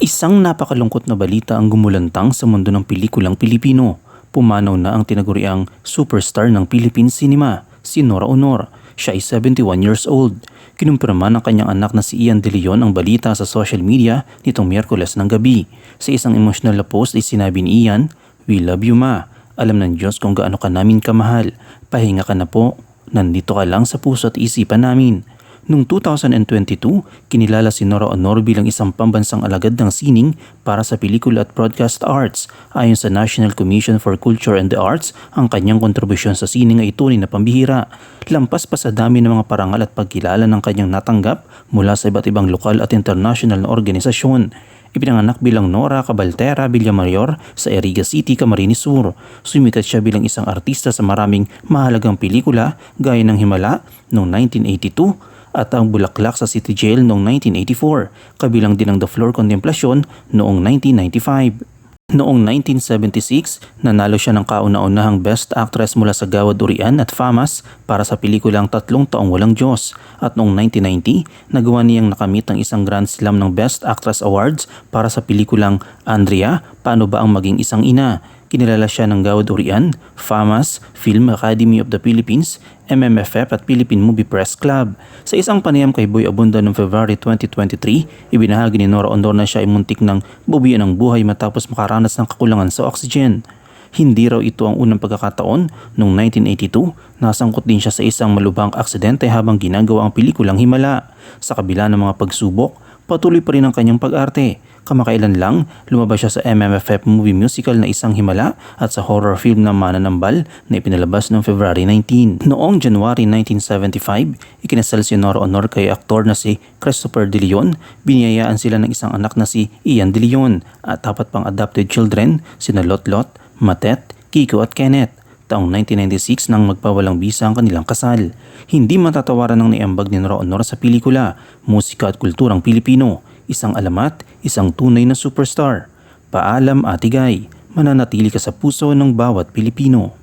Isang napakalungkot na balita ang gumulantang sa mundo ng pelikulang Pilipino. Pumanaw na ang tinaguriang superstar ng Philippine cinema, si Nora Honor. Siya ay 71 years old. Kinumpirma ng kanyang anak na si Ian De Leon ang balita sa social media nitong Miyerkules ng gabi. Sa isang emotional na post ay sinabi ni Ian, We love you ma. Alam ng Diyos kung gaano ka namin kamahal. Pahinga ka na po. Nandito ka lang sa puso at isipan namin. Noong 2022, kinilala si Nora Honor bilang isang pambansang alagad ng sining para sa pelikula at broadcast arts. Ayon sa National Commission for Culture and the Arts, ang kanyang kontribusyon sa sining ay tunay na pambihira. Lampas pa sa dami ng mga parangal at pagkilala ng kanyang natanggap mula sa iba't ibang lokal at international na organisasyon. Ipinanganak bilang Nora Cabaltera Villamayor sa Eriga City, Camarines Sur. Sumikat siya bilang isang artista sa maraming mahalagang pelikula gaya ng Himala noong 1982 at ang Bulaklak sa City Jail noong 1984, kabilang din ang The Floor Contemplation noong 1995. Noong 1976, nanalo siya ng kauna-unahang Best Actress mula sa Gawad Urian at FAMAS para sa pelikulang Tatlong Taong Walang Diyos. At noong 1990, nagawa niyang nakamit ang isang Grand Slam ng Best Actress Awards para sa pelikulang Andrea, Paano ba ang maging isang ina? Kinilala siya ng Gawad Urian, FAMAS, Film Academy of the Philippines, MMFF at Philippine Movie Press Club. Sa isang panayam kay Boy Abunda noong February 2023, ibinahagi ni Nora Ondor na siya ay muntik ng bubuyan ng buhay matapos makaranas ng kakulangan sa oxygen. Hindi raw ito ang unang pagkakataon. Noong 1982, nasangkot din siya sa isang malubhang aksidente habang ginagawa ang pelikulang Himala. Sa kabila ng mga pagsubok, patuloy pa rin ang kanyang pag-arte. Kamakailan lang, lumabas siya sa MMFF movie musical na Isang Himala at sa horror film na Mananambal na ipinalabas noong February 19. Noong January 1975, ikinasal si Nora Honor kay aktor na si Christopher De Leon. Biniyayaan sila ng isang anak na si Ian De Leon at apat pang adopted children, sina Lotlot, Matet, Kiko at Kenneth taong 1996 nang magpawalang bisa ang kanilang kasal. Hindi matatawaran ng niambag ni Nora Honor sa pelikula, musika at kulturang Pilipino isang alamat, isang tunay na superstar. Paalam Ate Guy, mananatili ka sa puso ng bawat Pilipino.